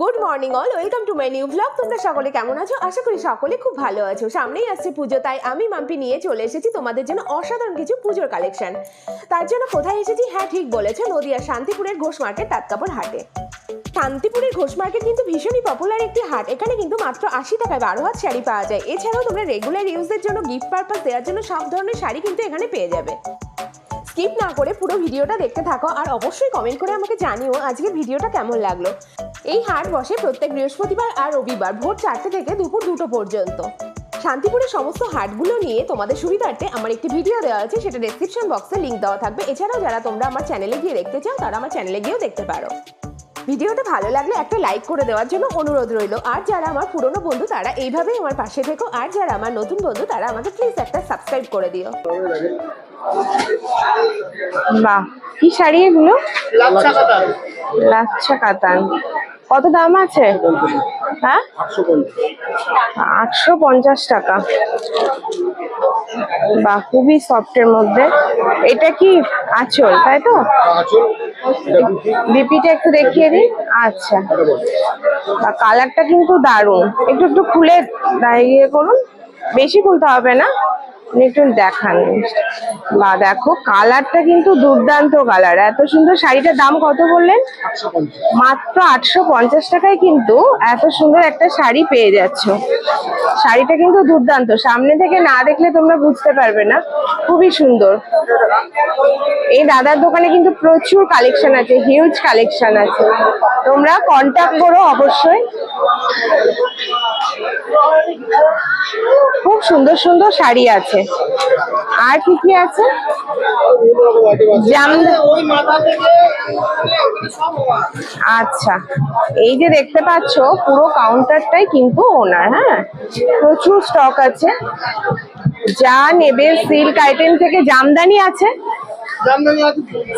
Good morning all welcome to my new blog তোমরা সকলে কেমন আছো? আশা করি সকলে খুব ভালো আছো। সামনেই আসছে পুজো, তাই আমি মাম্পি নিয়ে চলে এসেছি তোমাদের জন্য অসাধারণ কিছু পুজোর কালেকশন তার জন্য কোথায় এসেছি? হ্যাঁ ঠিক বলেছ নদিয়া শান্তিপুরের ঘোষ মার্কেট তাৎকাপড় হাটে। শান্তিপুরের ঘোষ মার্কেট কিন্তু ভীষণই পপুলার একটি হাট। এখানে কিন্তু মাত্র আশি টাকায় বারো হাত শাড়ি পাওয়া যায়। এছাড়াও তোমরা রেগুলার ইউজের জন্য গিফট পারপাস দেওয়ার জন্য সব ধরনের শাড়ি কিন্তু এখানে পেয়ে যাবে। স্কিপ না করে পুরো ভিডিওটা দেখতে থাকো, আর অবশ্যই কমেন্ট করে আমাকে জানিও আজকের ভিডিওটা কেমন লাগল। এই হাট বসে প্রত্যেক বৃহস্পতিবার আর রবিবার ভোর চারটে থেকে দুপুর দুটো পর্যন্ত। শান্তিপুরের সমস্ত হাটগুলো নিয়ে তোমাদের সুবিধার্থে আমার একটি ভিডিও দেওয়া আছে সেটা ডেসক্রিপশন বক্সে লিঙ্ক দেওয়া থাকবে। এছাড়াও যারা তোমরা আমার চ্যানেলে গিয়ে দেখতে চাও তারা আমার চ্যানেলে গিয়েও দেখতে পারো। ভিডিওটা ভালো লাগলে একটা লাইক করে দেওয়ার জন্য অনুরোধ রইল। আর যারা আমার পুরনো বন্ধু তারা এইভাবেই আমার পাশে থেকো। আর যারা আমার নতুন বন্ধু তারা আমাকে প্লিজ একটা সাবস্ক্রাইব করে দিও। বাহ কি শাড়ি এগুলো? লাচ্ছা কাতান। লাচ্ছা কাতান। কত দাম আছে? হ্যাঁ? আটশো পঞ্চাশ টাকা। বা খুবই সফটের মধ্যে। এটা কি আঁচল, তাই তো? বিপিটা একটু দেখিয়ে দিই। আচ্ছা। কালারটা কিন্তু দারুণ। একটু একটু খুলে ইয়ে করুন। বেশি খুলতে হবে না? একটু দেখান। বা দেখো, কালারটা কিন্তু দুর্দান্ত কালার। এত সুন্দর শাড়িটার দাম কত বললেন? মাত্র আটশো পঞ্চাশ টাকায় কিন্তু এত সুন্দর একটা শাড়ি পেয়ে যাচ্ছ। শাড়িটা কিন্তু দুর্দান্ত। সামনে থেকে না দেখলে তোমরা বুঝতে পারবে না। খুবই সুন্দর। এই দাদার দোকানে কিন্তু প্রচুর কালেকশন আছে হিউজ কালেকশন আছে। তোমরা কন্ট্যাক্ট করো অবশ্যই। খুব সুন্দর সুন্দর শাড়ি আছে। আর কি কি আছে। আচ্ছা এই যে দেখতে পাচ্ছ পুরো কাউন্টারটাই কিন্তু ওনার হ্যাঁ? প্রচুর স্টক আছে। যা নেবে সিল্ক আইটেম থেকে জামদানি আছে।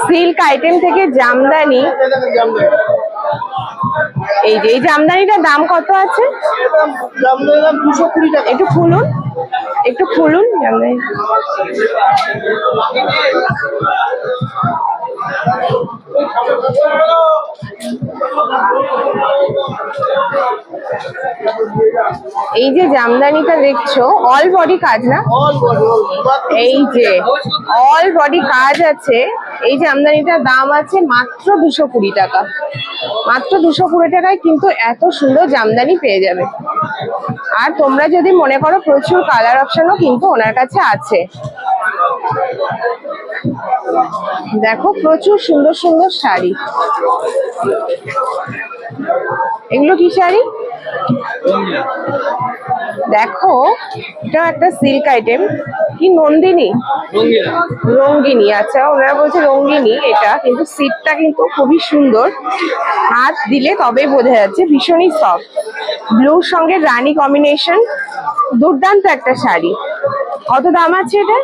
সিল্ক আইটেম থেকে জামদানি। এই যে এই জামদানিটার দাম কত আছে? একটু খুলুন। একটু খুলুন জামদানি। এই যে জামদানিটা দেখছ অল বডি কাজ না? এই যে অল বডি কাজ আছে এই যে জামদানিটার দাম আছে মাত্র দুশো কুড়ি টাকা। মাত্র দুশো কুড়ি টাকায় কিন্তু এত সুন্দর জামদানি পেয়ে যাবে। আর তোমরা যদি মনে করো প্রচুর কালার অপশনও কিন্তু ওনার কাছে আছে। দেখো প্রচুর সুন্দর সুন্দর শাড়ি। এগুলো কি শাড়ি? দেখো এটা একটা সিল্ক আইটেম কি নন্দিনী? রঙ্গিনী। আচ্ছা ওনারা বলছে রঙ্গিনী এটা কিন্তু সিটটা কিন্তু খুবই সুন্দর। হাত দিলে তবে বোঝা যাচ্ছে ভীষণই সফট ব্লুর সঙ্গে রানী কম্বিনেশন দুর্দান্ত একটা শাড়ি। কত দাম আছে এটা?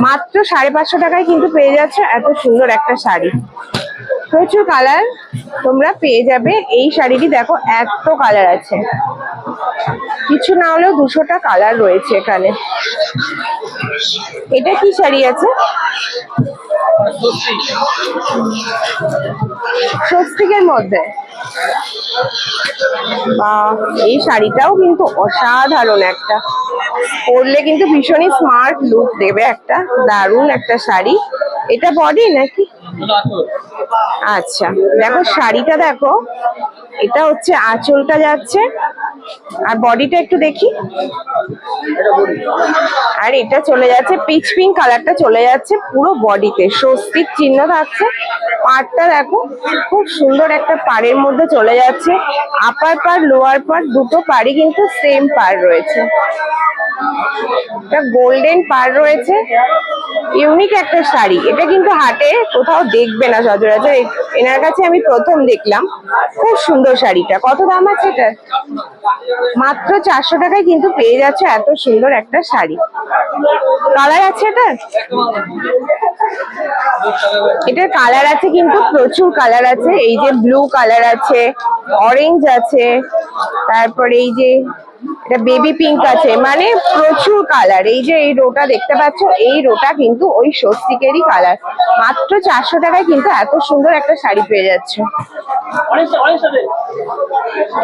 মাত্র সাড়ে পাঁচশো টাকায় কিন্তু পেয়ে যাচ্ছে এত সুন্দর একটা শাড়ি। প্রচুর কালার তোমরা পেয়ে যাবে। এই শাড়িটি দেখো, এত কালার আছে। কিছু না হলেও দুশোটা কালার রয়েছে এখানে। এটা কি শাড়ি আছে? স্বস্তিকের মধ্যে। বা এই শাড়িটাও কিন্তু অসাধারণ একটা। পরলে কিন্তু ভীষণই স্মার্ট লুক দেবে একটা, দারুণ একটা শাড়ি। এটা বডি নাকি? আচ্ছা দেখো শাড়িটা দেখো। এটা হচ্ছে আঁচলটা যাচ্ছে। আর বডিটা একটু দেখি। আর, এটা চলে যাচ্ছে, পিচ পিঙ্ক কালারটা চলে যাচ্ছে পুরো বডিতে। স্বস্তির চিহ্ন থাকছে। পাড়টা দেখো, খুব সুন্দর একটা পাড়ের মধ্যে চলে যাচ্ছে। আপার পার লোয়ার পার দুটো পাড়ই কিন্তু সেম পার রয়েছে। এটা গোল্ডেন পার রয়েছে। ইউনিক একটা শাড়ি। এটা কিন্তু হাটে কোথাও দেখবে না সচরাচর। এনার কাছে আমি প্রথম দেখলাম। খুব সুন্দর শাড়িটা। কত দাম আছে এটা? মাত্র চারশো টাকায় কিন্তু পেয়ে যাচ্ছে এত সুন্দর একটা শাড়ি। কালার আছে এটা? এটার কালার আছে কিন্তু, প্রচুর কালার আছে। এই যে ব্লু কালার আছে অরেঞ্জ আছে, তারপরে এই যে এটা বেবি পিঙ্ক আছে। মানে প্রচুর কালার এই যে এই রোটা দেখতে পাচ্ছ, এই রোটা কিন্তু ওই স্বস্তিকেরই কালার মাত্র চারশো টাকায় কিন্তু এত সুন্দর একটা শাড়ি পেয়ে যাচ্ছে।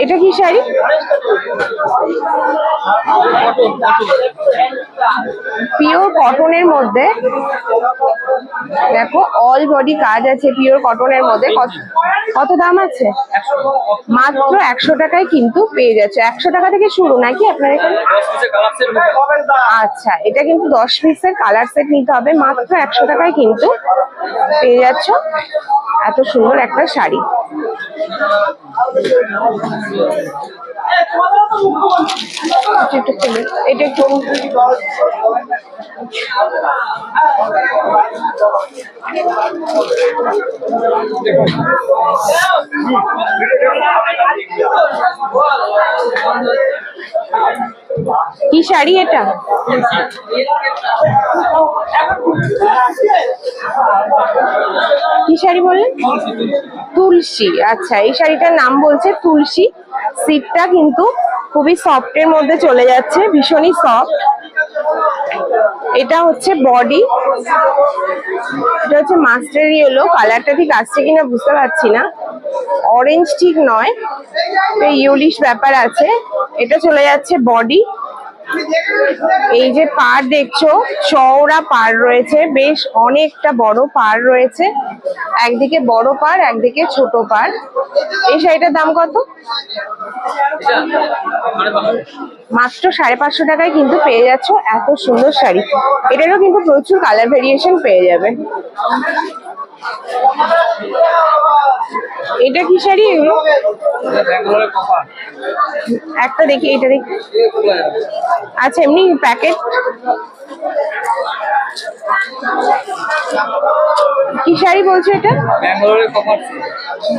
এটা কি শাড়ি? পিওর কটনের মধ্যে। দেখো অল বডি কাজ আছে পিওর কটনের মধ্যে। কত দাম আছে? মাত্র একশো টাকায় কিন্তু পেয়ে যাচ্ছে। একশো টাকা থেকে শুরু, নাকি আপনার এখানে? আচ্ছা এটা কিন্তু দশ পিসের কালার সেট নিতে হবে মাত্র একশো টাকায় কিন্তু পেয়ে যাচ্ছ। এত সুন্দর একটা শাড়ি। এটা একটু খুলে এটা একটু কি শাড়ি এটা? কি শাড়ি বললেন? তুলসী। আচ্ছা এই শাড়িটার নাম বলছে তুলসী। সিটটা কিন্তু খুবই সফটের মধ্যে চলে যাচ্ছে, ভীষণই সফট এটা হচ্ছে বডি এটা হচ্ছে মাস্টার ইয়েলো কালারটা ঠিক আসছে কিনা বুঝতে পারছি না। অরেঞ্জ ঠিক নয়। ইউলিশ ব্যাপার আছে। এটা চলে যাচ্ছে বডি এই যে পার দেখছ, চওড়া পার রয়েছে, বেশ অনেকটা বড় পার রয়েছে। একদিকে বড় পার একদিকে ছোট পার এই শাড়িটার দাম কত? মাত্র সাড়ে পাঁচশো টাকায় কিন্তু পেয়ে যাচ্ছ এত সুন্দর শাড়ি। এটারও কিন্তু প্রচুর কালার ভেরিয়েশন পেয়ে যাবে। এটা কি শাড়ি এগুলো? একটা দেখি এটা দেখি। আচ্ছা এমনি প্যাকেট কি শাড়ি বলছো এটা?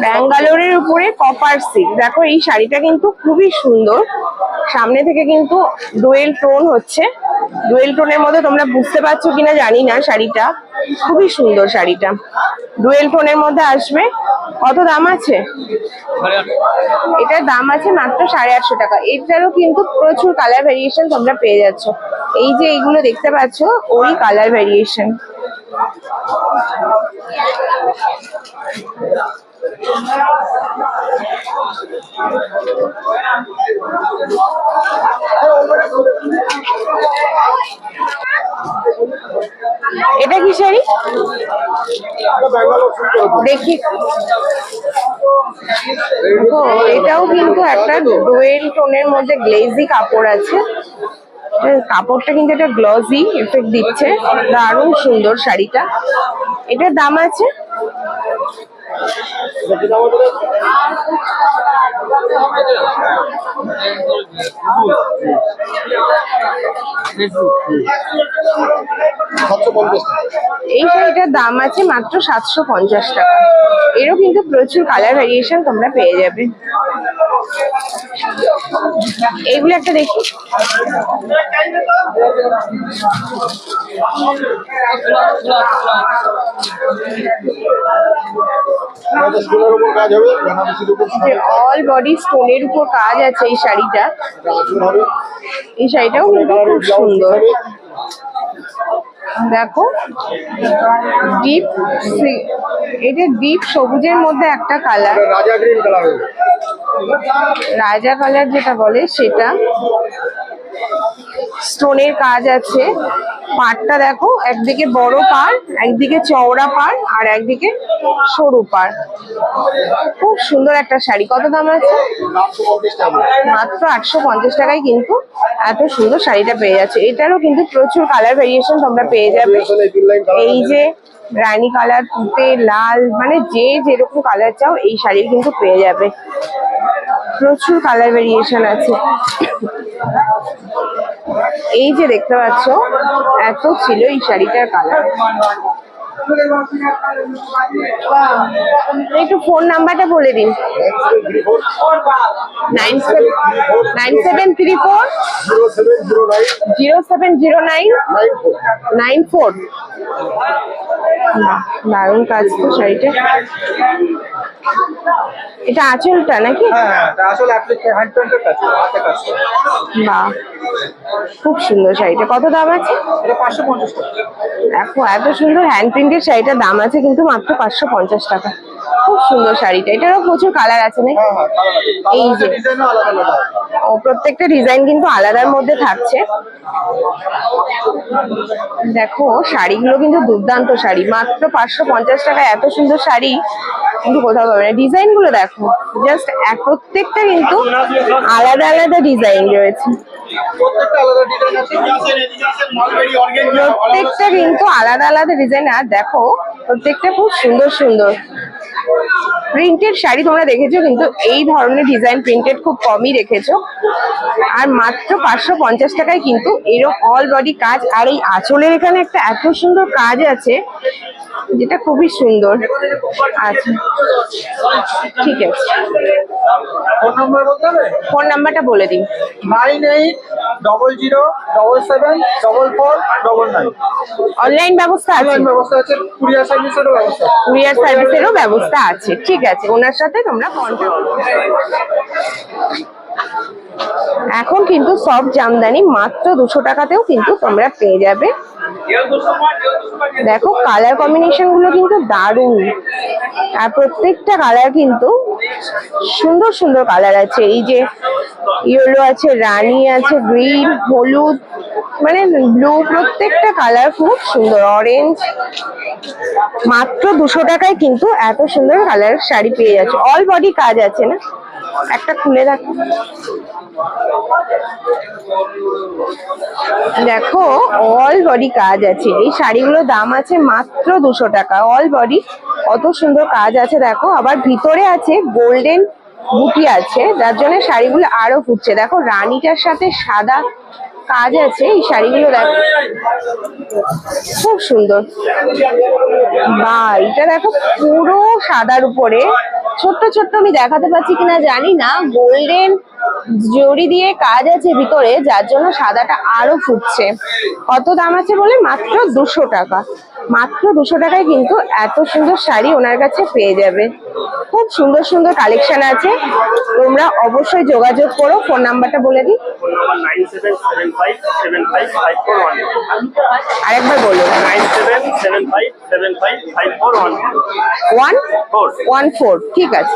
ব্যাঙ্গালোরের উপরে কপার সিল্ক দেখো এই শাড়িটা কিন্তু খুবই সুন্দর। সামনে থেকে কিন্তু ডুয়েল টোন হচ্ছে। ডুয়েল টোনের মধ্যে তোমরা বুঝতে পারছ কিনা জানি না শাড়িটা। খুবই সুন্দর শাড়িটা। ডুয়েল টোনের মধ্যে আসবে। কত দাম আছে? এটার দাম আছে মাত্র সাড়ে আটশো টাকা। এটারও কিন্তু প্রচুর কালার ভেরিয়েশন তোমরা পেয়ে যাচ্ছ। এই যে এইগুলো দেখতে পাচ্ছ ওই কালার ভেরিয়েশন এটা কি শাড়ি? দেখি। এটাও কিন্তু একটা ডোয়েল টোনের মধ্যে গ্লেজি কাপড় আছে। কাপড়টা কিন্তু একটা গ্লসি এফেক্ট দিচ্ছে। দারুণ সুন্দর শাড়িটা। এটার দাম আছে? এই শাড়িটার দাম আছে মাত্র সাতশো পঞ্চাশ টাকা। এরও কিন্তু প্রচুর কালার ভ্যারিয়েশন তোমরা পেয়ে যাবে। এইগুলো একটা দেখি। আমাদের স্কুলের উপর কাজ হবে বেনারসির উপর অল বডি স্টোনের উপর কাজ আছে এই শাড়িটা। এই শাড়িটাও খুব সুন্দর। দেখো ডিপ এটা ডিপ সবুজের মধ্যে একটা কালার রাজা গ্রিন কালার রাজা কালার যেটা বলে সেটা। স্টোনের কাজ আছে। পাড়টা দেখো, একদিকে বড় পাড়, একদিকে চওড়া পাড় আর একদিকে সরু পাড়। খুব সুন্দর একটা শাড়ি। কত দাম আছে? মাত্র আটশো পঞ্চাশ টাকায় কিন্তু এত সুন্দর শাড়িটা পেয়ে যাচ্ছে। এটারও কিন্তু প্রচুর কালার ভেরিয়েশন তোমরা পেয়ে যাবে। এই যে রানী কালার তুতে লাল মানে যে যেরকম কালার চাও, এই শাড়ি কিন্তু পেয়ে যাবে। প্রচুর কালার ভেরিয়েশন আছে। এই যে দেখতে পাচ্ছ এত ছিল এই শাড়িটার কালার। একটু ফোন নাম্বারটা বলে দিন। Nine seven three four zero seven zero nine nine four দারুণ কাজ তো শাড়িটা। এটা আঁচলটা নাকি? হ্যাঁ হ্যাঁ বাহ খুব সুন্দর শাড়িটা। কত দাম আছে? দেখো এত সুন্দর হ্যান্ড প্রিন্টের শাড়িটার দাম আছে কিন্তু মাত্র পাঁচশো পঞ্চাশ টাকা। খুব সুন্দর শাড়িটা। এটারও প্রচুর কালার আছে নাকি? হ্যাঁ হ্যাঁ এই যে। ও প্রত্যেকটা ডিজাইন কিন্তু আলাদার মধ্যে থাকছে। দেখো শাড়িগুলো কিন্তু দুর্দান্ত শাড়ি। মাত্র পাঁচশো পঞ্চাশ টাকা এত সুন্দর শাড়ি কিন্তু কোথাও পাবে না। ডিজাইনগুলো দেখো জাস্ট প্রত্যেকটা কিন্তু আলাদা আলাদা ডিজাইন রয়েছে। প্রত্যেকটা কিন্তু আলাদা আলাদা ডিজাইন আর দেখো প্রত্যেকটা খুব সুন্দর সুন্দর। প্রিন্টেড শাড়ি তোমরা দেখেছ, কিন্তু এই ধরনের ডিজাইন প্রিন্টেড খুব কমই রেখেছো আর মাত্র পাঁচশো পঞ্চাশ টাকায় কিন্তু এরকম অল বডি কাজ। আর এই আঁচলের এখানে একটা এত সুন্দর কাজ আছে যেটা খুবই সুন্দর। আচ্ছা ঠিক আছে। ফোন নম্বর বলতে হবে? ফোন নাম্বারটা বলে দিন। Nine eight double zero double seven double four double nine. Online ব্যবস্থা আছে? অনলাইন ব্যবস্থা আছে কুরিয়ার সার্ভিসেরও ব্যবস্থা আছে। কুরিয়ার সার্ভিসেরও ব্যবস্থা আছে। ঠিক আছে ওনার সাথে তোমরা কন্ট্যাক্ট এখন কিন্তু সব জামদানি মাত্র দুশো টাকাতেও কিন্তু তোমরা পেয়ে যাবে। দেখো কালার কম্বিনেশনগুলো কিন্তু দারুণ। আর প্রত্যেকটা কালার কিন্তু সুন্দর সুন্দর কালার আছে। এই যে ইয়েলো আছে, রানি আছে গ্রিন হলুদ মানে ব্লু প্রত্যেকটা কালার খুব সুন্দর। অরেঞ্জ মাত্র দুশো টাকায় কিন্তু এত সুন্দর কালার শাড়ি পেয়ে যাচ্ছে। অল বডি কাজ আছে না? একটা খুলে দেখ দেখো অল বডি কাজ আছে। এই শাড়িগুলোর দাম আছে মাত্র দুশো টাকা। অল বডি কত সুন্দর কাজ আছে, দেখো। আবার ভিতরে আছে গোল্ডেন বুটি আছে, যার জন্য শাড়িগুলো আরও ফুটছে। দেখো, রানীটার সাথে সাদা কাজ আছে, এই শাড়িগুলো দেখো। খুব সুন্দর। বা, এটা দেখো পুরো সাদার উপরে। ছোট্ট ছোট্ট আমি দেখাতে পাচ্ছি কিনা জানি না। গোল্ডেন জড়ি দিয়ে কাজ আছে ভিতরে, যার জন্য সাদাটা আরও ফুটছে। কত দাম আছে বলে? মাত্র দুশো টাকা। মাত্র দুশো টাকায় কিন্তু এত সুন্দর শাড়ি ওনার কাছে পেয়ে যাবে। খুব সুন্দর সুন্দর কালেকশন আছে। তোমরা অবশ্যই যোগাযোগ করো। ফোন নাম্বারটা বলে দিই। Five seven five five four one. আরেকবার বলো। Nine seven seven five seven five five four one. One? Four. One four ঠিক আছে।